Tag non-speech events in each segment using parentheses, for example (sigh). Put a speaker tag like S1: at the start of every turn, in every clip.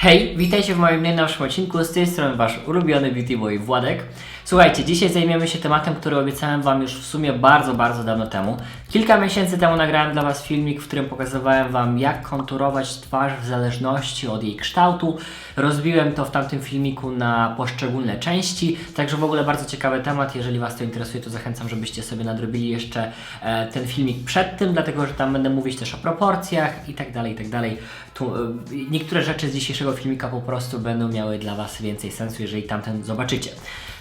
S1: Hej, witajcie w moim najnowszym odcinku, z tej strony Wasz ulubiony beauty boy Władek. Słuchajcie, dzisiaj zajmiemy się tematem, który obiecałem Wam już w sumie bardzo, bardzo dawno temu. Kilka miesięcy temu nagrałem dla Was filmik, w którym pokazywałem Wam jak konturować twarz w zależności od jej kształtu. Rozbiłem to w tamtym filmiku na poszczególne części, także w ogóle bardzo ciekawy temat. Jeżeli Was to interesuje, to zachęcam, żebyście sobie nadrobili jeszcze e, ten filmik przed tym, dlatego że tam będę mówić też o proporcjach i tak dalej, i tak dalej. Tu, e, niektóre rzeczy z dzisiejszego filmika po prostu będą miały dla Was więcej sensu, jeżeli tamten zobaczycie.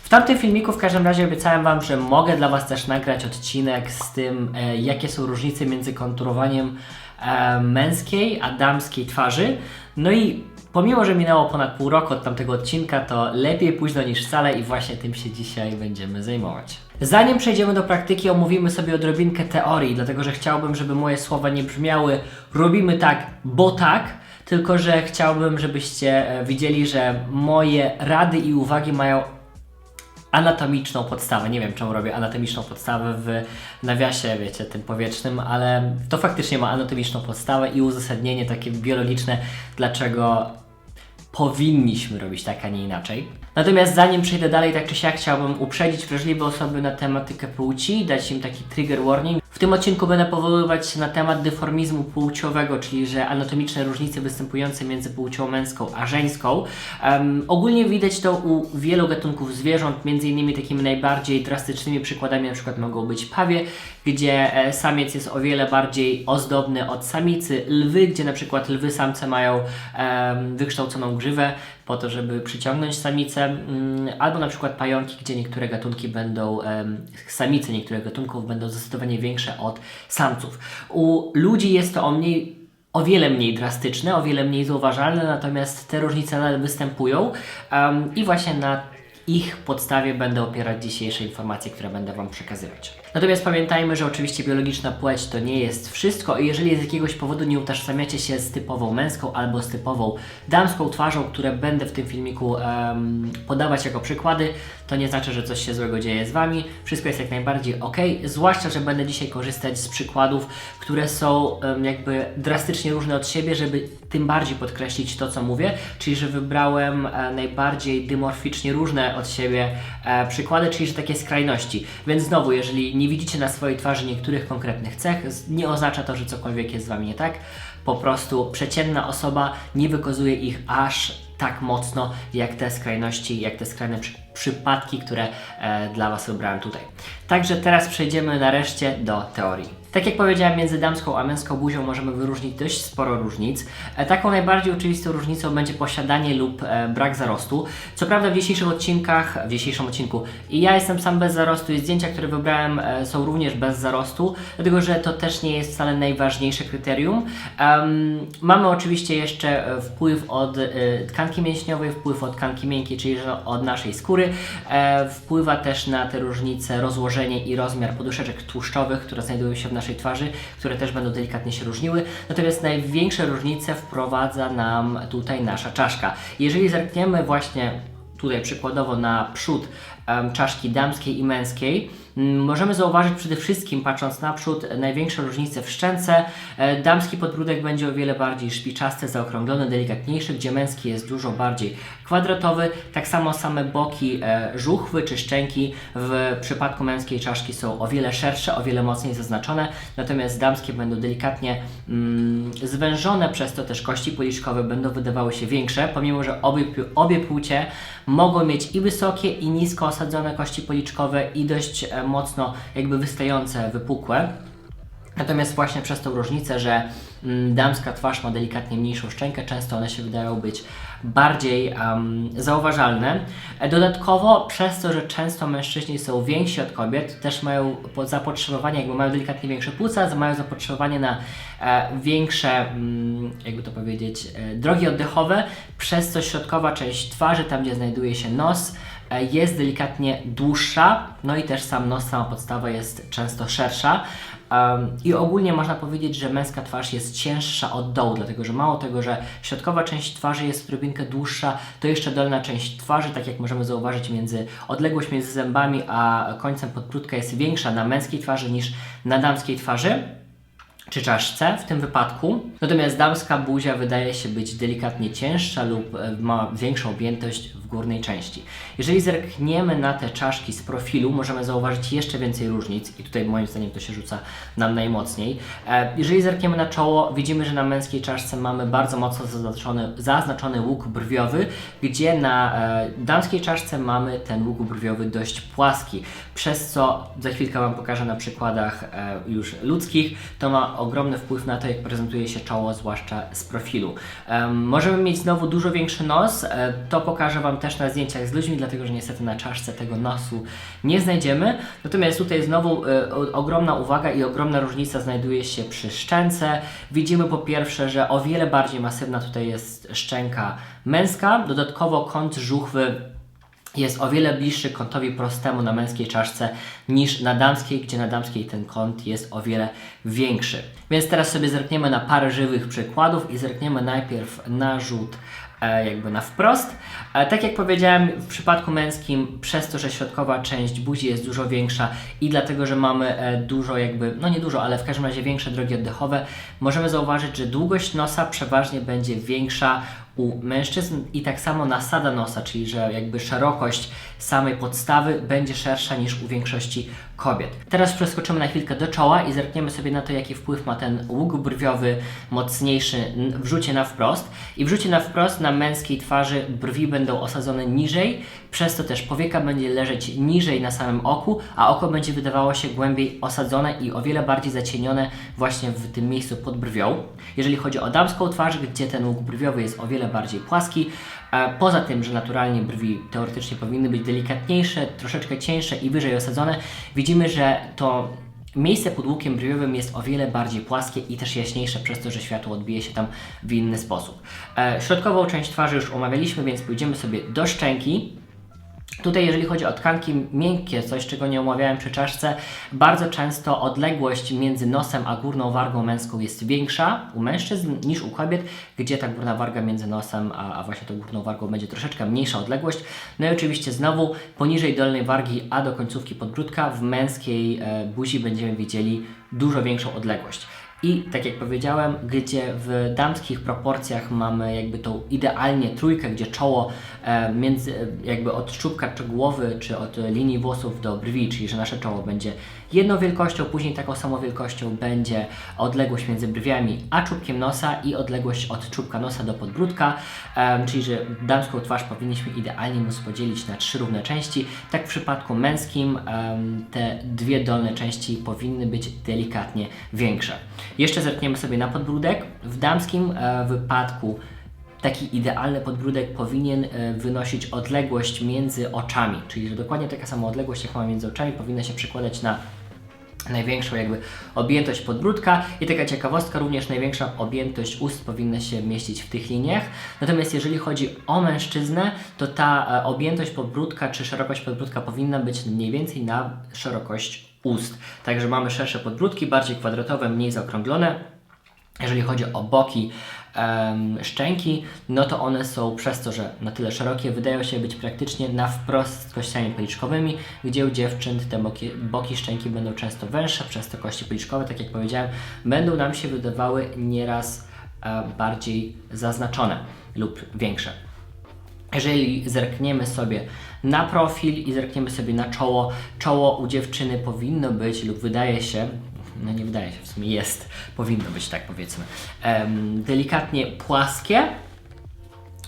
S1: W tamtym filmiku w każdym razie obiecałem Wam, że mogę dla Was też nagrać odcinek z tym, e, jakie są różnice między konturowaniem e, męskiej a damskiej twarzy. No i pomimo, że minęło ponad pół roku od tamtego odcinka, to lepiej późno niż wcale i właśnie tym się dzisiaj będziemy zajmować. Zanim przejdziemy do praktyki, omówimy sobie odrobinkę teorii, dlatego że chciałbym, żeby moje słowa nie brzmiały robimy tak, bo tak, tylko że chciałbym, żebyście e, widzieli, że moje rady i uwagi mają anatomiczną podstawę. Nie wiem, czemu robię anatomiczną podstawę w nawiasie, wiecie, tym powietrznym, ale to faktycznie ma anatomiczną podstawę i uzasadnienie takie biologiczne, dlaczego powinniśmy robić tak, a nie inaczej. Natomiast zanim przejdę dalej, tak czy siak chciałbym uprzedzić wrażliwe osoby na tematykę płci, dać im taki trigger warning. W tym odcinku będę powoływać się na temat deformizmu płciowego, czyli że anatomiczne różnice występujące między płcią męską a żeńską. Em, ogólnie widać to u wielu gatunków zwierząt, między innymi takimi najbardziej drastycznymi przykładami na przykład mogą być pawie, gdzie e, samiec jest o wiele bardziej ozdobny od samicy, lwy, gdzie na przykład lwy samce mają wykształconą grzywę po to, żeby przyciągnąć samicę, mm, albo na przykład pająki, gdzie niektóre gatunki będą, samice niektórych gatunków będą zdecydowanie większe od samców. U ludzi jest to o mniej o wiele mniej drastyczne, o wiele mniej zauważalne, natomiast te różnice nadal występują em, i właśnie na ich podstawie będę opierać dzisiejsze informacje, które będę Wam przekazywać. Natomiast pamiętajmy, że oczywiście biologiczna płeć to nie jest wszystko i jeżeli z jakiegoś powodu nie utożsamiacie się z typową męską albo z typową damską twarzą, które będę w tym filmiku em, podawać jako przykłady, to nie znaczy, że coś się złego dzieje z Wami. Wszystko jest jak najbardziej ok, zwłaszcza, że będę dzisiaj korzystać z przykładów, które są em, jakby drastycznie różne od siebie, żeby tym bardziej podkreślić to, co mówię, czyli że wybrałem e, najbardziej dymorficznie różne od siebie e, przykłady, czyli że takie skrajności. Więc znowu, jeżeli nie widzicie na swojej twarzy niektórych konkretnych cech, nie oznacza to, że cokolwiek jest z Wami nie tak. Po prostu przeciętna osoba nie wykazuje ich aż tak mocno, jak te skrajności, jak te skrajne przy, przypadki, które e, dla Was wybrałem tutaj. Także teraz przejdziemy nareszcie do teorii. Tak jak powiedziałem, między damską a męską buzią możemy wyróżnić dość sporo różnic. E, taką najbardziej oczywistą różnicą będzie posiadanie lub e, brak zarostu. Co prawda w dzisiejszych odcinkach, w dzisiejszym odcinku i ja jestem sam bez zarostu i zdjęcia, które wybrałem e, są również bez zarostu, dlatego że to też nie jest wcale najważniejsze kryterium. Em, mamy oczywiście jeszcze wpływ od tkanki mięśniowej, wpływ od tkanki miękkiej, czyli od naszej skóry. E, wpływa też na te różnice rozłożenie i rozmiar poduszeczek tłuszczowych, które znajdują się w naszej twarzy, które też będą delikatnie się różniły. Natomiast największe różnice wprowadza nam tutaj nasza czaszka. Jeżeli zerkniemy właśnie tutaj przykładowo na przód em, czaszki damskiej i męskiej, możemy zauważyć przede wszystkim, patrząc naprzód, największe różnice w szczęce. E, Damski podbródek będzie o wiele bardziej szpiczasty, zaokrąglony, delikatniejszy, gdzie męski jest dużo bardziej kwadratowy. Tak samo same boki e, żuchwy czy szczęki w przypadku męskiej czaszki są o wiele szersze, o wiele mocniej zaznaczone, natomiast damskie będą delikatnie mm, zwężone, przez to też kości policzkowe będą wydawały się większe, pomimo że obie, obie płcie mogą mieć i wysokie i nisko osadzone kości policzkowe i dość e, mocno jakby wystające, wypukłe. Natomiast właśnie przez tą różnicę, że mm, damska twarz ma delikatnie mniejszą szczękę, często one się wydają być bardziej em, zauważalne. E, Dodatkowo przez to, że często mężczyźni są więksi od kobiet, też mają po- zapotrzebowanie, jakby mają delikatnie większe płuca, mają zapotrzebowanie na e, większe, mm, jakby to powiedzieć, e, drogi oddechowe, przez co środkowa część twarzy, tam gdzie znajduje się nos, jest delikatnie dłuższa, no i też sam nos, sama podstawa jest często szersza. Um, I ogólnie można powiedzieć, że męska twarz jest cięższa od dołu, dlatego że mało tego, że środkowa część twarzy jest odrobinkę dłuższa, to jeszcze dolna część twarzy, tak jak możemy zauważyć, między odległość między zębami a końcem podbródka jest większa na męskiej twarzy niż na damskiej twarzy. Czy czaszce w tym wypadku. Natomiast damska buzia wydaje się być delikatnie cięższa lub e, ma większą objętość w górnej części. Jeżeli zerkniemy na te czaszki z profilu, możemy zauważyć jeszcze więcej różnic i tutaj moim zdaniem to się rzuca nam najmocniej. E, Jeżeli zerkniemy na czoło, widzimy, że na męskiej czaszce mamy bardzo mocno zaznaczony, zaznaczony łuk brwiowy, gdzie na e, damskiej czaszce mamy ten łuk brwiowy dość płaski, przez co za chwilkę Wam pokażę na przykładach już ludzkich, to ma ogromny wpływ na to, jak prezentuje się czoło, zwłaszcza z profilu. Em, możemy mieć znowu dużo większy nos, e, to pokażę Wam też na zdjęciach z ludźmi, dlatego że niestety na czaszce tego nosu nie znajdziemy. Natomiast tutaj znowu e, ogromna uwaga i ogromna różnica znajduje się przy szczęce. Widzimy po pierwsze, że o wiele bardziej masywna tutaj jest szczęka męska, dodatkowo kąt żuchwy jest o wiele bliższy kątowi prostemu na męskiej czaszce niż na damskiej, gdzie na damskiej ten kąt jest o wiele większy. Więc teraz sobie zerkniemy na parę żywych przykładów i zerkniemy najpierw na rzut e, jakby na wprost. E, tak jak powiedziałem, w przypadku męskim, przez to, że środkowa część buzi jest dużo większa i dlatego, że mamy e, dużo jakby, no nie dużo, ale w każdym razie większe drogi oddechowe, możemy zauważyć, że długość nosa przeważnie będzie większa u mężczyzn i tak samo nasada nosa, czyli że jakby szerokość samej podstawy będzie szersza niż u większości kobiet. Teraz przeskoczymy na chwilkę do czoła i zerkniemy sobie na to, jaki wpływ ma ten łuk brwiowy mocniejszy w rzucie na wprost. I w rzucie na wprost na męskiej twarzy brwi będą osadzone niżej, przez to też powieka będzie leżeć niżej na samym oku, a oko będzie wydawało się głębiej osadzone i o wiele bardziej zacienione właśnie w tym miejscu pod brwią. Jeżeli chodzi o damską twarz, gdzie ten łuk brwiowy jest o wiele bardziej płaski, e, poza tym, że naturalnie brwi teoretycznie powinny być delikatniejsze, troszeczkę cieńsze i wyżej osadzone, widzimy, że to Miejsce pod łukiem brwiowym jest o wiele bardziej płaskie i też jaśniejsze przez to, że światło odbije się tam w inny sposób. E, środkową część twarzy już omawialiśmy, więc pójdziemy sobie do szczęki. Tutaj, jeżeli chodzi o tkanki miękkie, coś czego nie omawiałem przy czaszce, bardzo często odległość między nosem a górną wargą męską jest większa u mężczyzn niż u kobiet, gdzie ta górna warga między nosem a, a właśnie tą górną wargą będzie troszeczkę mniejsza odległość. No i oczywiście znowu poniżej dolnej wargi, a do końcówki podbródka w męskiej e, buzi będziemy widzieli dużo większą odległość. I tak jak powiedziałem, gdzie w damskich proporcjach mamy jakby tą idealnie trójkę, gdzie czoło e, między, e, jakby od czubka czy głowy, czy od linii włosów do brwi, czyli że nasze czoło będzie jedną wielkością, później taką samą wielkością będzie odległość między brwiami a czubkiem nosa i odległość od czubka nosa do podbródka, czyli że damską twarz powinniśmy idealnie móc podzielić na trzy równe części. Tak w przypadku męskim te dwie dolne części powinny być delikatnie większe. Jeszcze zerkniemy sobie na podbródek. W damskim e, wypadku taki idealny podbródek powinien e, wynosić odległość między oczami, czyli że dokładnie taka sama odległość, jaka ma między oczami, powinna się przekładać na największą jakby objętość podbródka i taka ciekawostka, również największa objętość ust powinna się mieścić w tych liniach. Natomiast jeżeli chodzi o mężczyznę, to ta e, objętość podbródka czy szerokość podbródka powinna być mniej więcej na szerokość ust. Także mamy szersze podbródki, bardziej kwadratowe, mniej zaokrąglone. Jeżeli chodzi o boki szczęki, no to one są przez to, że na tyle szerokie, wydają się być praktycznie na wprost z kościami policzkowymi, gdzie u dziewczyn te boki, boki szczęki będą często węższe, przez to kości policzkowe, tak jak powiedziałem, będą nam się wydawały nieraz e, bardziej zaznaczone lub większe. Jeżeli zerkniemy sobie na profil i zerkniemy sobie na czoło, czoło u dziewczyny powinno być lub wydaje się, no nie wydaje się, w sumie jest, powinno być tak powiedzmy, delikatnie płaskie,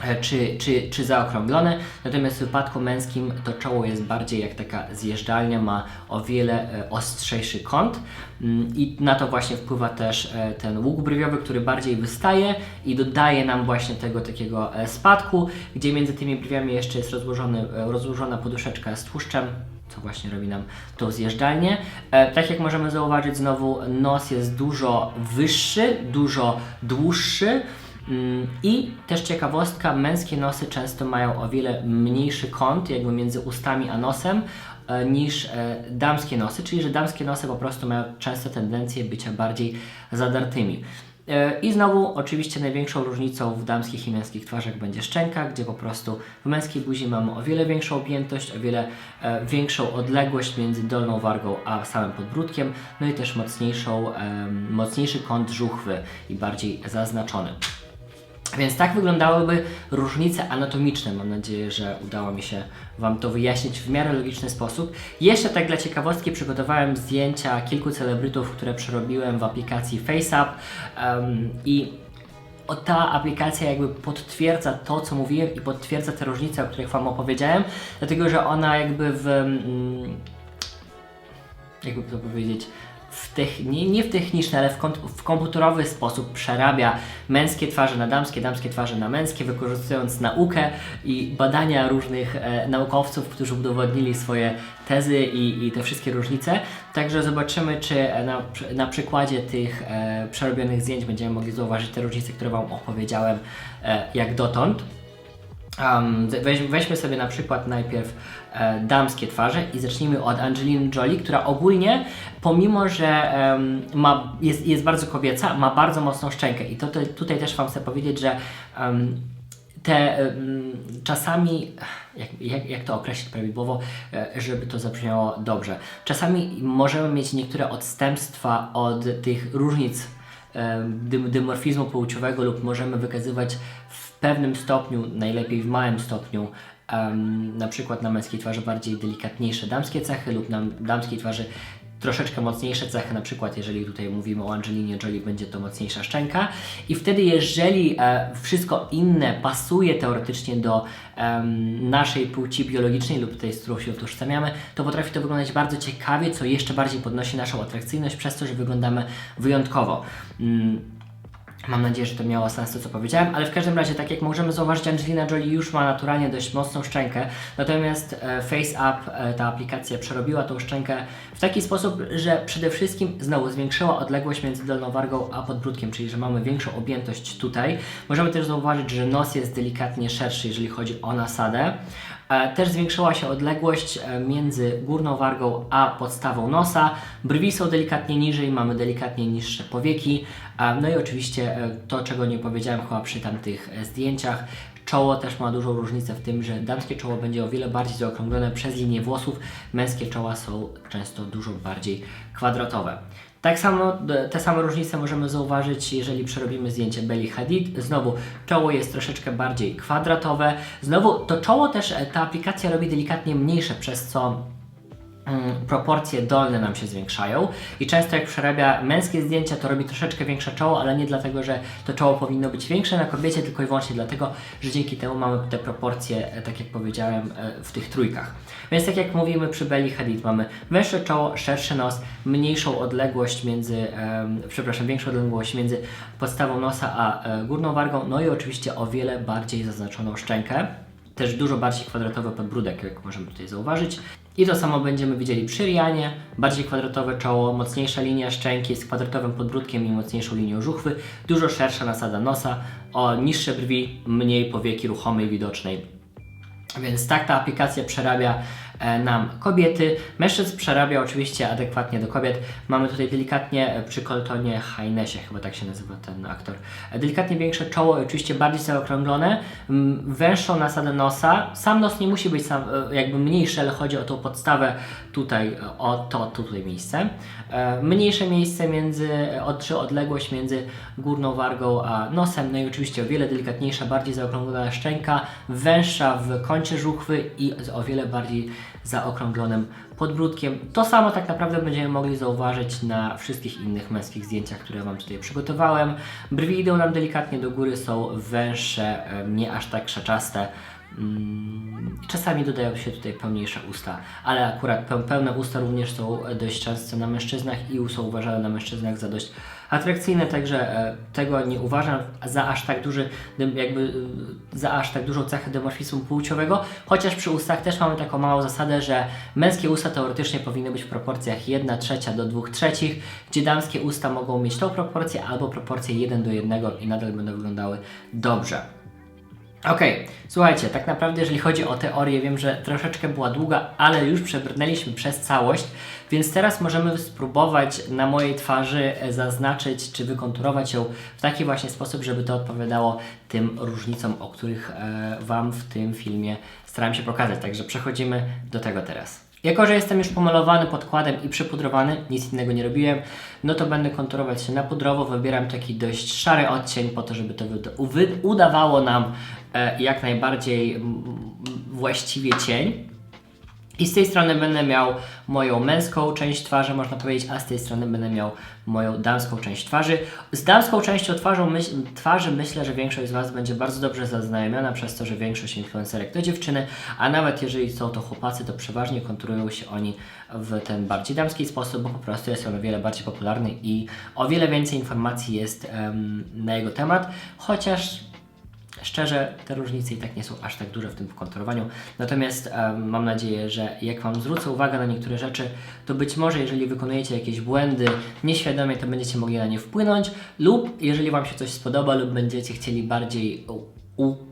S1: e, czy, czy, czy zaokrąglone, natomiast w wypadku męskim to czoło jest bardziej jak taka zjeżdżalnia, ma o wiele e, ostrzejszy kąt. Mm, i na to właśnie wpływa też e, ten łuk brwiowy, który bardziej wystaje i dodaje nam właśnie tego takiego spadku, gdzie między tymi brwiami jeszcze jest rozłożony, rozłożona poduszeczka z tłuszczem, co właśnie robi nam tą zjeżdżalnię. E, tak jak możemy zauważyć, znowu nos jest dużo wyższy, dużo dłuższy. Mm, I też ciekawostka, męskie nosy często mają o wiele mniejszy kąt, jakby między ustami a nosem, e, niż e, damskie nosy, czyli że damskie nosy po prostu mają często tendencję bycia bardziej zadartymi. E, I znowu, oczywiście, największą różnicą w damskich i męskich twarzach będzie szczęka, gdzie po prostu w męskiej buzi mamy o wiele większą objętość, o wiele e, większą odległość między dolną wargą a samym podbródkiem, no i też mocniejszą, em, mocniejszy kąt żuchwy i bardziej zaznaczony. Więc tak wyglądałyby różnice anatomiczne. Mam nadzieję, że udało mi się Wam to wyjaśnić w miarę logiczny sposób. Jeszcze tak dla ciekawostki przygotowałem zdjęcia kilku celebrytów, które przerobiłem w aplikacji FaceApp em, i o, ta aplikacja jakby potwierdza to, co mówiłem i potwierdza te różnice, o których Wam opowiedziałem, dlatego że ona jakby w... Mm, jakby to powiedzieć, w techni- nie, w techniczny, ale w, w komputerowy sposób przerabia męskie twarze na damskie, damskie twarze na męskie, wykorzystując naukę i badania różnych e, naukowców, którzy udowodnili swoje tezy i, i te wszystkie różnice. Także zobaczymy, czy e, na, na przykładzie tych e, przerobionych zdjęć będziemy mogli zauważyć te różnice, które Wam opowiedziałem e, jak dotąd. Um, weź, weźmy sobie na przykład najpierw damskie twarze i zacznijmy od Angeliny Jolie, która ogólnie, pomimo że em, ma, jest, jest bardzo kobieca, ma bardzo mocną szczękę. I to, to, tutaj też Wam chcę powiedzieć, że em, te em, czasami, jak, jak, jak to określić prawidłowo, e, żeby to zabrzmiało dobrze, czasami możemy mieć niektóre odstępstwa od tych różnic dym, dymorfizmu płciowego lub możemy wykazywać w pewnym stopniu, najlepiej w małym stopniu, em, na przykład na męskiej twarzy bardziej delikatniejsze damskie cechy lub na damskiej twarzy troszeczkę mocniejsze cechy, na przykład jeżeli tutaj mówimy o Angelinie Jolie, będzie to mocniejsza szczęka i wtedy jeżeli e, wszystko inne pasuje teoretycznie do em, naszej płci biologicznej lub tej, z którą się utożsamiamy, to potrafi to wyglądać bardzo ciekawie, co jeszcze bardziej podnosi naszą atrakcyjność przez to, że wyglądamy wyjątkowo. Mm, Mam nadzieję, że to miało sens to, co powiedziałem, ale w każdym razie, tak jak możemy zauważyć, Angelina Jolie już ma naturalnie dość mocną szczękę, natomiast e, FaceApp, e, ta aplikacja, przerobiła tą szczękę w taki sposób, że przede wszystkim znowu zwiększyła odległość między dolną wargą a podbródkiem, czyli że mamy większą objętość tutaj. Możemy też zauważyć, że nos jest delikatnie szerszy, jeżeli chodzi o nasadę. E, Też zwiększyła się odległość e, między górną wargą a podstawą nosa. Brwi są delikatnie niżej, mamy delikatnie niższe powieki. E, No i oczywiście to, czego nie powiedziałem chyba przy tamtych zdjęciach, Czoło też ma dużą różnicę w tym, że damskie czoło będzie o wiele bardziej zaokrąglone przez linię włosów, męskie czoła są często dużo bardziej kwadratowe. Tak samo, te same różnice możemy zauważyć, jeżeli przerobimy zdjęcie Belly Hadid. Znowu czoło jest troszeczkę bardziej kwadratowe. Znowu to czoło też e, ta aplikacja robi delikatnie mniejsze, przez co proporcje dolne nam się zwiększają i często jak przerabia męskie zdjęcia, to robi troszeczkę większe czoło, ale nie dlatego, że to czoło powinno być większe na kobiecie, tylko i wyłącznie dlatego, że dzięki temu mamy te proporcje, e, tak jak powiedziałem, e, w tych trójkach. Więc tak jak mówimy przy Belly Hadid, mamy węższe czoło, szerszy nos, mniejszą odległość między, przepraszam, większą odległość między podstawą nosa a e, górną wargą, no i oczywiście o wiele bardziej zaznaczoną szczękę też dużo bardziej kwadratowy podbródek, jak możemy tutaj zauważyć. I to samo będziemy widzieli przy Rianie, bardziej kwadratowe czoło, mocniejsza linia szczęki z kwadratowym podbródkiem i mocniejszą linią żuchwy, dużo szersza nasada nosa, o niższe brwi, mniej powieki ruchomej widocznej. Więc tak ta aplikacja przerabia nam kobiety. Mężczyzn przerabia oczywiście adekwatnie do kobiet. Mamy tutaj delikatnie e, przy Coltonie Hainesie, chyba tak się nazywa ten aktor. E, Delikatnie większe czoło, oczywiście bardziej zaokrąglone, węższą nasadę nosa. Sam nos nie musi być sam, e, jakby mniejszy, ale chodzi o tą podstawę tutaj, e, o to tutaj miejsce. E, Mniejsze miejsce między, e, czy odległość między górną wargą a nosem, no i oczywiście o wiele delikatniejsza, bardziej zaokrąglona szczęka, węższa w kącie żuchwy i o wiele bardziej zaokrąglonym podbródkiem. To samo tak naprawdę będziemy mogli zauważyć na wszystkich innych męskich zdjęciach, które Wam tutaj przygotowałem. Brwi idą nam delikatnie do góry, są węższe, nie aż tak krzaczaste. Mm, Czasami dodają się tutaj pełniejsze usta, ale akurat peł- pełne usta również są dość często na mężczyznach i są uważane na mężczyznach za dość atrakcyjne, także e, tego nie uważam za aż tak duży, jakby e, za aż tak dużą cechę dymorfizmu płciowego, chociaż przy ustach też mamy taką małą zasadę, że męskie usta teoretycznie powinny być w proporcjach 1 trzecia do 2 trzecich, gdzie damskie usta mogą mieć tą proporcję albo proporcję 1 do 1 i nadal będą wyglądały dobrze. Okej, słuchajcie, tak naprawdę jeżeli chodzi o teorię, wiem, że troszeczkę była długa, ale już przebrnęliśmy przez całość, więc teraz możemy spróbować na mojej twarzy e, zaznaczyć czy wykonturować ją w taki właśnie sposób, żeby to odpowiadało tym różnicom, o których e, Wam w tym filmie starałem się pokazać. Także przechodzimy do tego teraz. Jako, że jestem już pomalowany podkładem i przypudrowany, nic innego nie robiłem, no to będę konturować się na pudrowo. Wybieram taki dość szary odcień po to, żeby to udawało nam e, jak najbardziej właściwie cień. I z tej strony będę miał moją męską część twarzy, można powiedzieć, a z tej strony będę miał moją damską część twarzy. Z damską częścią twarzą myśl, twarzy myślę, że większość z Was będzie bardzo dobrze zaznajomiona przez to, że większość influencerek to dziewczyny, a nawet jeżeli są to chłopacy, to przeważnie konturują się oni w ten bardziej damski sposób, bo po prostu jest on o wiele bardziej popularny i o wiele więcej informacji jest em, na jego temat, chociaż Szczerze, te różnice i tak nie są aż tak duże w tym konturowaniu. Natomiast em, mam nadzieję, że jak Wam zwrócę uwagę na niektóre rzeczy, to być może jeżeli wykonujecie jakieś błędy nieświadomie, to będziecie mogli na nie wpłynąć, lub jeżeli Wam się coś spodoba, lub będziecie chcieli bardziej u, u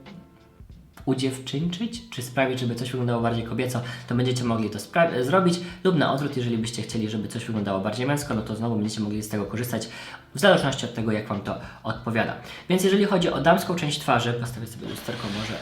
S1: udziewczyńczyć, czy sprawić, żeby coś wyglądało bardziej kobieco, to będziecie mogli to zrobić, lub na odwrót, jeżeli byście chcieli, żeby coś wyglądało bardziej męsko, no to znowu będziecie mogli z tego korzystać, w zależności od tego, jak Wam to odpowiada. Więc jeżeli chodzi o damską część twarzy, postawię sobie lusterko może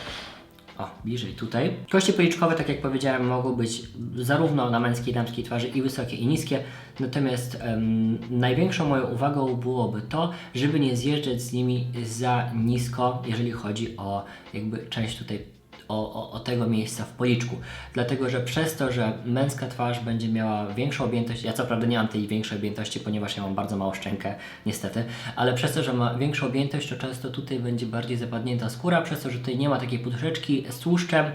S1: o, bliżej tutaj. Kości policzkowe, tak jak powiedziałem, mogą być zarówno na męskiej damskiej twarzy i wysokie i niskie, natomiast em, największą moją uwagą byłoby to, żeby nie zjeżdżać z nimi za nisko, jeżeli chodzi o jakby część tutaj o, o, o tego miejsca w policzku. Dlatego, że przez to, że męska twarz będzie miała większą objętość, ja co prawda nie mam tej większej objętości, ponieważ ja mam bardzo małą szczękę, niestety, ale przez to, że ma większą objętość, to często tutaj będzie bardziej zapadnięta skóra, przez to, że tutaj nie ma takiej poduszeczki z tłuszczem,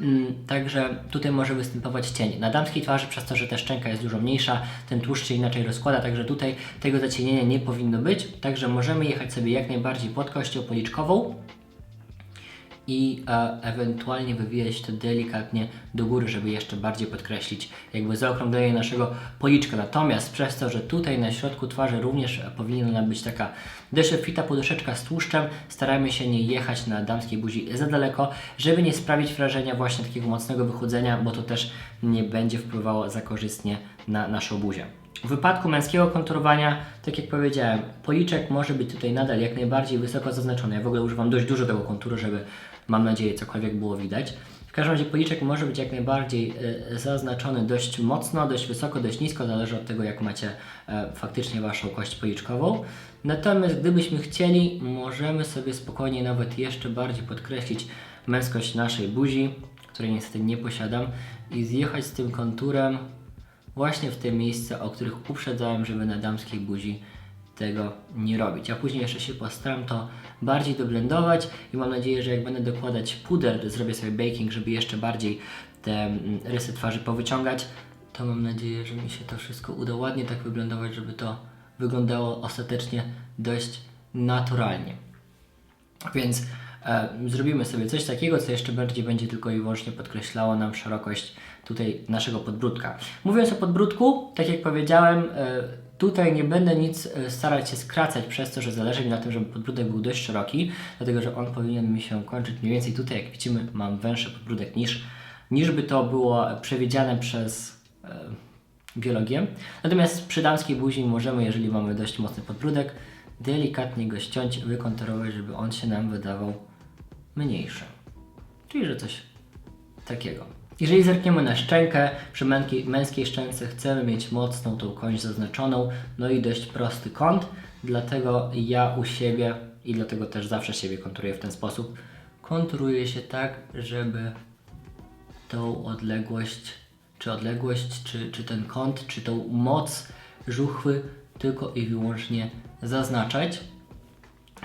S1: mm, także tutaj może występować cień. Na damskiej twarzy, przez to, że ta szczęka jest dużo mniejsza, ten tłuszcz się inaczej rozkłada, także tutaj tego zacienienia nie powinno być, także możemy jechać sobie jak najbardziej pod kością policzkową, i e, ewentualnie wywijać to delikatnie do góry, żeby jeszcze bardziej podkreślić jakby zaokrąglenie naszego policzka. Natomiast przez to, że tutaj na środku twarzy również powinna być taka dość obfita poduszeczka z tłuszczem, staramy się nie jechać na damskiej buzi za daleko, żeby nie sprawić wrażenia właśnie takiego mocnego wychudzenia, bo to też nie będzie wpływało za korzystnie na naszą buzię. W wypadku męskiego konturowania, tak jak powiedziałem, policzek może być tutaj nadal jak najbardziej wysoko zaznaczony. Ja w ogóle używam dość dużo tego konturu, żeby mam nadzieję cokolwiek było widać. W każdym razie policzek może być jak najbardziej e, zaznaczony dość mocno, dość wysoko, dość nisko, zależy od tego jak macie e, faktycznie waszą kość policzkową. Natomiast gdybyśmy chcieli, możemy sobie spokojnie nawet jeszcze bardziej podkreślić męskość naszej buzi, której niestety nie posiadam i zjechać z tym konturem właśnie w te miejsca, o których uprzedzałem, żeby na damskiej buzi tego nie robić. A później jeszcze się postaram to bardziej doblendować i mam nadzieję, że jak będę dokładać puder, zrobię sobie baking, żeby jeszcze bardziej te mm, rysy twarzy powyciągać, to mam nadzieję, że mi się to wszystko uda ładnie tak wyblendować, żeby to wyglądało ostatecznie dość naturalnie. Więc e, zrobimy sobie coś takiego, co jeszcze bardziej będzie tylko i wyłącznie podkreślało nam szerokość tutaj naszego podbródka. Mówiąc o podbródku, tak jak powiedziałem, e, tutaj nie będę nic e, starać się skracać przez to, że zależy mi na tym, żeby podbródek był dość szeroki, dlatego że on powinien mi się kończyć mniej więcej tutaj, jak widzimy, mam węższy podbródek niż, niż by to było przewidziane przez e, biologię. Natomiast przy damskiej buzi możemy, jeżeli mamy dość mocny podbródek, delikatnie go ściąć, wykonturować, żeby on się nam wydawał mniejszy. Czyli, że coś takiego. Jeżeli zerkniemy na szczękę, przy męskiej, szczęce chcemy mieć mocną tą kość zaznaczoną, no i dość prosty kąt, dlatego ja u siebie i dlatego też zawsze siebie konturuję w ten sposób, konturuję się tak, żeby tą odległość, czy odległość, czy, czy ten kąt, czy tą moc żuchwy tylko i wyłącznie zaznaczać.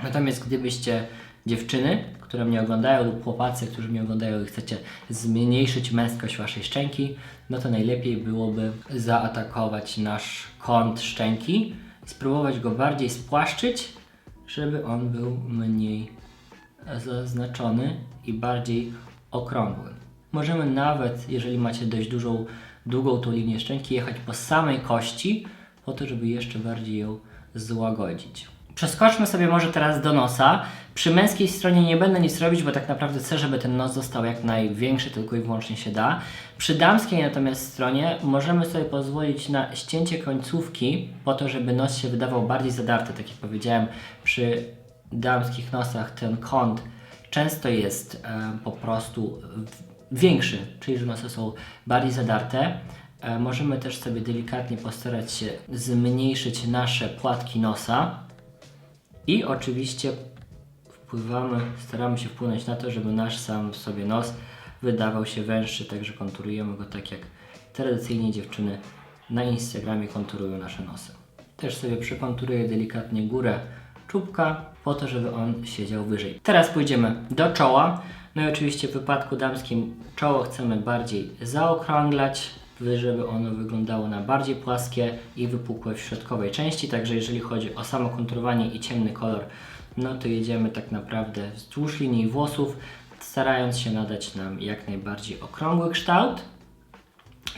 S1: Natomiast gdybyście dziewczyny, które mnie oglądają lub chłopacy, którzy mnie oglądają i chcecie zmniejszyć męskość waszej szczęki, no to najlepiej byłoby zaatakować nasz kąt szczęki, spróbować go bardziej spłaszczyć, żeby on był mniej zaznaczony i bardziej okrągły. Możemy nawet, jeżeli macie dość dużą, długą tą linię szczęki, jechać po samej kości, po to, żeby jeszcze bardziej ją złagodzić. Przeskoczmy sobie może teraz do nosa. Przy męskiej stronie nie będę nic robić, bo tak naprawdę chcę, żeby ten nos został jak największy, tylko i wyłącznie się da. Przy damskiej natomiast stronie możemy sobie pozwolić na ścięcie końcówki, po to, żeby nos się wydawał bardziej zadarty. Tak jak powiedziałem, przy damskich nosach ten kąt często jest e, po prostu większy, czyli że nosy są bardziej zadarte. E, możemy też sobie delikatnie postarać się zmniejszyć nasze płatki nosa. I oczywiście wpływamy, staramy się wpłynąć na to, żeby nasz sam sobie nos wydawał się węższy, także konturujemy go tak jak tradycyjnie dziewczyny na Instagramie konturują nasze nosy. Też sobie przekonturuję delikatnie górę czubka po to, żeby on siedział wyżej. Teraz pójdziemy do czoła. No i oczywiście w wypadku damskim czoło chcemy bardziej zaokrąglać, żeby ono wyglądało na bardziej płaskie i wypukłe w środkowej części. Także jeżeli chodzi o samo konturowanie i ciemny kolor, no to jedziemy tak naprawdę wzdłuż linii włosów, starając się nadać nam jak najbardziej okrągły kształt.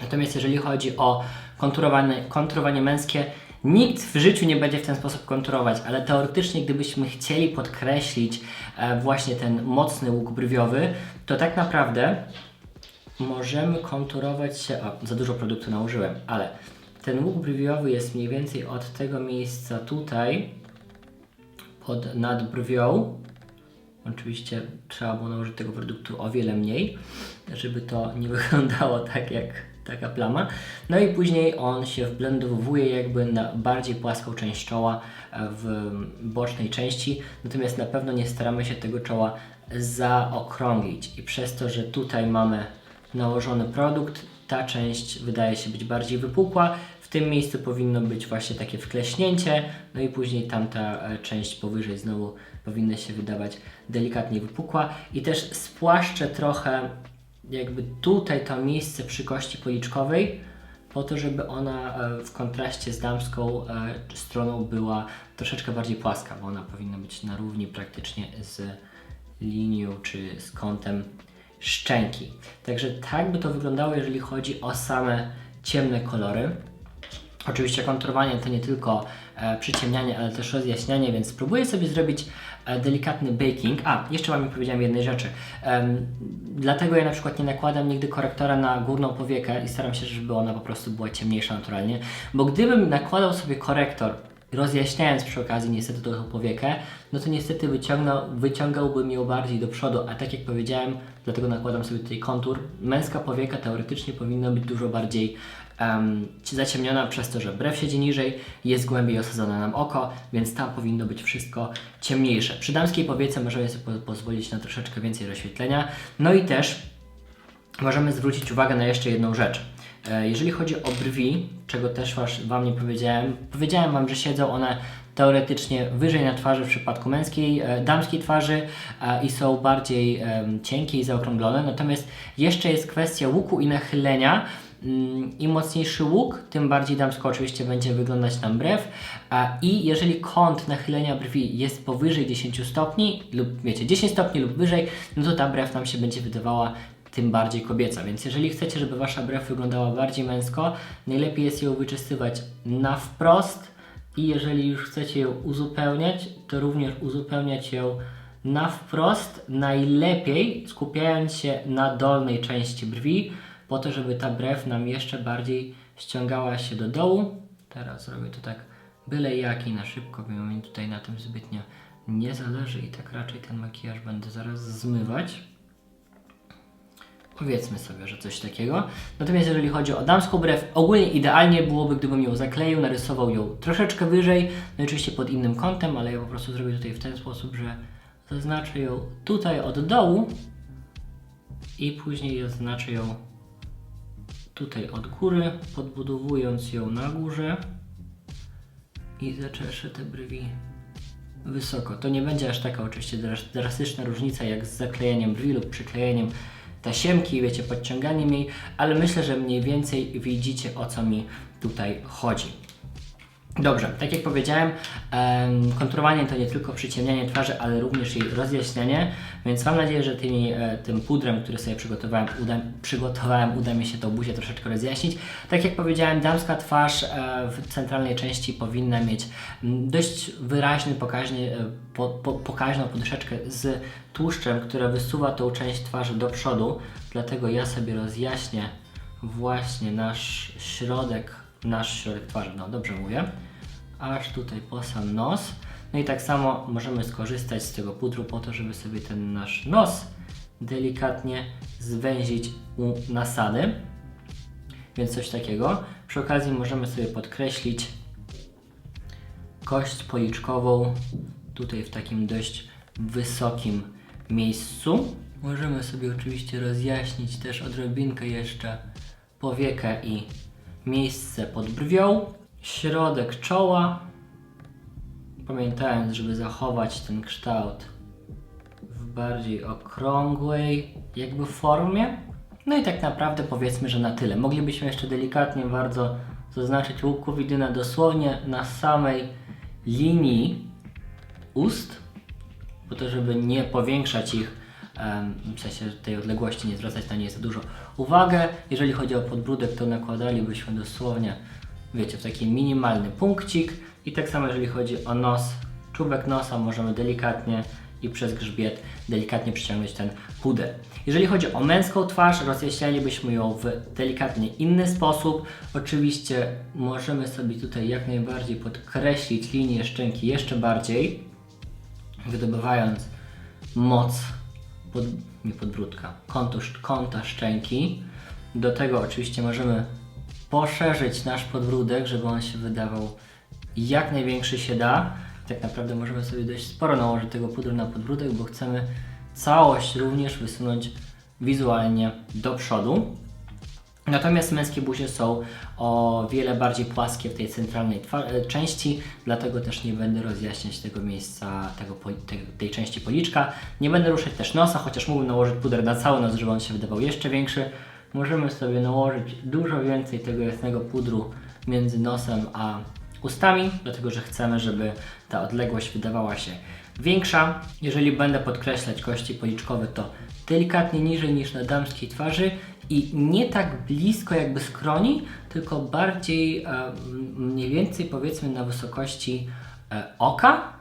S1: Natomiast jeżeli chodzi o konturowanie, konturowanie męskie, nikt w życiu nie będzie w ten sposób konturować, ale teoretycznie, gdybyśmy chcieli podkreślić e, właśnie ten mocny łuk brwiowy, to tak naprawdę możemy konturować się. O, za dużo produktu nałożyłem, ale ten łuk brwiowy jest mniej więcej od tego miejsca tutaj, pod nad brwią. Oczywiście trzeba było nałożyć tego produktu o wiele mniej, żeby to nie (laughs) wyglądało tak jak taka plama. No i później on się wblendowuje jakby na bardziej płaską część czoła e, w bocznej części. Natomiast na pewno nie staramy się tego czoła zaokrąglić. I przez to, że tutaj mamy nałożony produkt, ta część wydaje się być bardziej wypukła. W tym miejscu powinno być właśnie takie wkleśnięcie, no i później tamta e, część powyżej znowu powinna się wydawać delikatnie wypukła. I też spłaszczę trochę jakby tutaj to miejsce przy kości policzkowej, po to, żeby ona e, w kontraście z damską e, stroną była troszeczkę bardziej płaska, bo ona powinna być na równi praktycznie z linią czy z kątem szczęki. Także tak by to wyglądało, jeżeli chodzi o same ciemne kolory. Oczywiście konturowanie to nie tylko e, przyciemnianie, ale też rozjaśnianie, więc spróbuję sobie zrobić e, delikatny baking. A, jeszcze Wam nie powiedziałem jednej rzeczy. Dlatego ja na przykład nie nakładam nigdy korektora na górną powiekę i staram się, żeby ona po prostu była ciemniejsza naturalnie, bo gdybym nakładał sobie korektor rozjaśniając przy okazji niestety tą powiekę, no to niestety wyciągnął, wyciągałbym ją bardziej do przodu, a tak jak powiedziałem, dlatego nakładam sobie tutaj kontur. Męska powieka teoretycznie powinna być dużo bardziej em, zaciemniona przez to, że brew siedzi niżej, jest głębiej osadzone nam oko, więc tam powinno być wszystko ciemniejsze. Przy damskiej powiece możemy sobie po- pozwolić na troszeczkę więcej rozświetlenia, no i też możemy zwrócić uwagę na jeszcze jedną rzecz. E, Jeżeli chodzi o brwi, czego też Wam nie powiedziałem, powiedziałem Wam, że siedzą one teoretycznie wyżej na twarzy w przypadku męskiej, e, damskiej twarzy e, i są bardziej cienkie i zaokrąglone. Natomiast jeszcze jest kwestia łuku i nachylenia. Mm, Im mocniejszy łuk, tym bardziej damsko oczywiście będzie wyglądać nam brew. I jeżeli kąt nachylenia brwi jest powyżej 10 stopni, lub wiecie, 10 stopni lub wyżej, no to ta brew nam się będzie wydawała tym bardziej kobieca. Więc jeżeli chcecie, żeby wasza brew wyglądała bardziej męsko, najlepiej jest ją wyczystywać na wprost i jeżeli już chcecie ją uzupełniać, to również uzupełniać ją na wprost, najlepiej skupiając się na dolnej części brwi, po to, żeby ta brew nam jeszcze bardziej ściągała się do dołu. Teraz zrobię to tak byle jak i na szybko, bo mi tutaj na tym zbytnio nie zależy i tak raczej ten makijaż będę zaraz zmywać. Powiedzmy sobie, że coś takiego. Natomiast jeżeli chodzi o damską brew, ogólnie idealnie byłoby, gdybym ją zakleił, narysował ją troszeczkę wyżej, no oczywiście pod innym kątem, ale ja po prostu zrobię tutaj w ten sposób, że zaznaczę ją tutaj od dołu i później zaznaczę ją tutaj od góry, podbudowując ją na górze i zaczeszę te brwi wysoko. To nie będzie aż taka oczywiście dras- drastyczna różnica jak z zaklejeniem brwi lub przyklejeniem tasiemki, wiecie, podciąganiem jej, ale myślę, że mniej więcej widzicie o co mi tutaj chodzi. Dobrze, tak jak powiedziałem, em, konturowanie to nie tylko przyciemnianie twarzy, ale również jej rozjaśnianie, więc mam nadzieję, że tymi, e, tym pudrem, który sobie przygotowałem, uda, przygotowałem, uda mi się tą buzię troszeczkę rozjaśnić. Tak jak powiedziałem, damska twarz e, w centralnej części powinna mieć dość wyraźny, pokaźny, e, po, po, pokaźną poduszeczkę z tłuszczem, które wysuwa tą część twarzy do przodu, dlatego ja sobie rozjaśnię właśnie nasz środek, nasz środek twarzy, no dobrze mówię, aż tutaj po sam nos. No i tak samo możemy skorzystać z tego pudru po to, żeby sobie ten nasz nos delikatnie zwęzić u nasady. Więc coś takiego. Przy okazji możemy sobie podkreślić kość policzkową tutaj w takim dość wysokim miejscu. Możemy sobie oczywiście rozjaśnić też odrobinkę jeszcze powiekę i miejsce pod brwią, środek czoła, pamiętając, żeby zachować ten kształt w bardziej okrągłej jakby formie. No i tak naprawdę powiedzmy, że na tyle. Moglibyśmy jeszcze delikatnie bardzo zaznaczyć łuku widyna dosłownie na samej linii ust, po to, żeby nie powiększać ich, w sensie tej odległości, nie zwracać na nie za dużo uwagę. Jeżeli chodzi o podbródek, to nakładalibyśmy dosłownie, wiecie, w taki minimalny punkcik. I tak samo jeżeli chodzi o nos, czubek nosa możemy delikatnie i przez grzbiet delikatnie przyciągnąć ten puder. Jeżeli chodzi o męską twarz, rozjaśnialibyśmy ją w delikatnie inny sposób. Oczywiście możemy sobie tutaj jak najbardziej podkreślić linię szczęki jeszcze bardziej, wydobywając moc pod, nie podbródka, kąta szczęki. Do tego oczywiście możemy poszerzyć nasz podbródek, żeby on się wydawał jak największy się da. Tak naprawdę możemy sobie dość sporo nałożyć tego pudru na podbródek, bo chcemy całość również wysunąć wizualnie do przodu. Natomiast męskie buzie są o wiele bardziej płaskie w tej centralnej e, części, dlatego też nie będę rozjaśniać tego miejsca, tego, te- tej części policzka. Nie będę ruszać też nosa, chociaż mógłbym nałożyć puder na cały nos, żeby on się wydawał jeszcze większy. Możemy sobie nałożyć dużo więcej tego jasnego pudru między nosem a ustami, dlatego że chcemy, żeby ta odległość wydawała się większa. Jeżeli będę podkreślać kości policzkowe, to delikatnie niżej niż na damskiej twarzy i nie tak blisko jakby skroni, tylko bardziej mniej więcej powiedzmy na wysokości e, oka,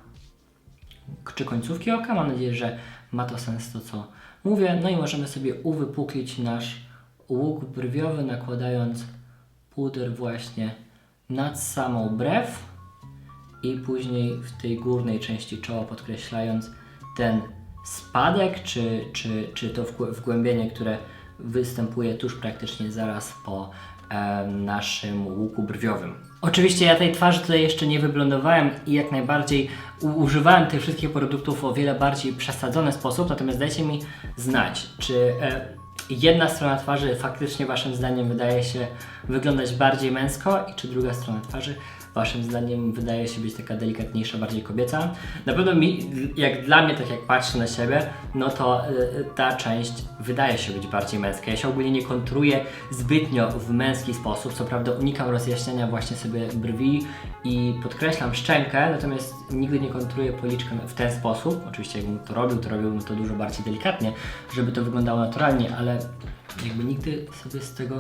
S1: czy końcówki oka. Mam nadzieję, że ma to sens to, co mówię. No i możemy sobie uwypuklić nasz łuk brwiowy, nakładając puder właśnie nad samą brew i później w tej górnej części czoła podkreślając ten spadek, czy, czy, czy to wgł- wgłębienie, które występuje tuż praktycznie zaraz po em, naszym łuku brwiowym. Oczywiście ja tej twarzy tutaj jeszcze nie wyblondowałem i jak najbardziej używałem tych wszystkich produktów w o wiele bardziej przesadzony sposób, natomiast dajcie mi znać, czy e, jedna strona twarzy faktycznie waszym zdaniem wydaje się wyglądać bardziej męsko i czy druga strona twarzy waszym zdaniem wydaje się być taka delikatniejsza, bardziej kobieca. Na pewno mi, jak dla mnie, tak jak patrzę na siebie, no to y, ta część wydaje się być bardziej męska. Ja się ogólnie nie kontruję zbytnio w męski sposób, co prawda unikam rozjaśniania właśnie sobie brwi i podkreślam szczękę, natomiast nigdy nie kontruję policzka w ten sposób. Oczywiście jakbym to robił, to robiłbym to dużo bardziej delikatnie, żeby to wyglądało naturalnie, ale jakby nigdy sobie z tego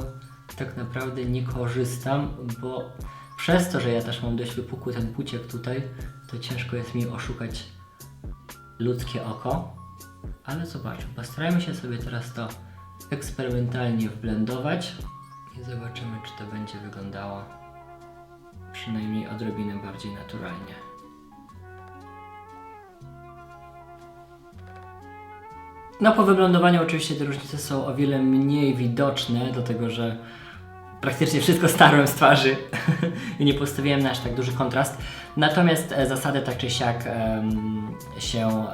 S1: tak naprawdę nie korzystam, bo przez to, że ja też mam dość wypukły ten puciek tutaj, to ciężko jest mi oszukać ludzkie oko. Ale zobaczmy, postarajmy się sobie teraz to eksperymentalnie wblendować i zobaczymy, czy to będzie wyglądało przynajmniej odrobinę bardziej naturalnie. No po wyglądowaniu oczywiście te różnice są o wiele mniej widoczne, dlatego że praktycznie wszystko starłem z twarzy (laughs) i nie postawiłem na aż tak duży kontrast. Natomiast e, zasady tak czy siak się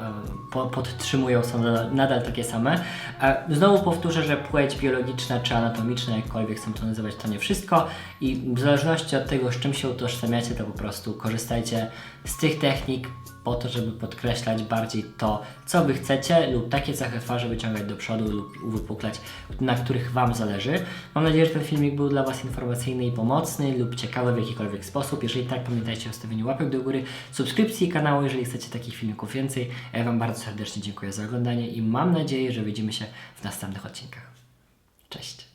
S1: po, podtrzymują, są nadal, nadal takie same. E, Znowu powtórzę, że płeć biologiczna czy anatomiczna, jakkolwiek chcą to nazywać, to nie wszystko i w zależności od tego, z czym się utożsamiacie, to po prostu korzystajcie z tych technik po to, żeby podkreślać bardziej to, co Wy chcecie lub takie cechy twarzy wyciągać do przodu lub uwypuklać, na których Wam zależy. Mam nadzieję, że ten filmik był dla Was informacyjny i pomocny lub ciekawy w jakikolwiek sposób. Jeżeli tak, pamiętajcie o stawieniu łapek do góry, subskrypcji kanału, jeżeli chcecie takich filmików więcej. A ja Wam bardzo serdecznie dziękuję za oglądanie i mam nadzieję, że widzimy się w następnych odcinkach. Cześć!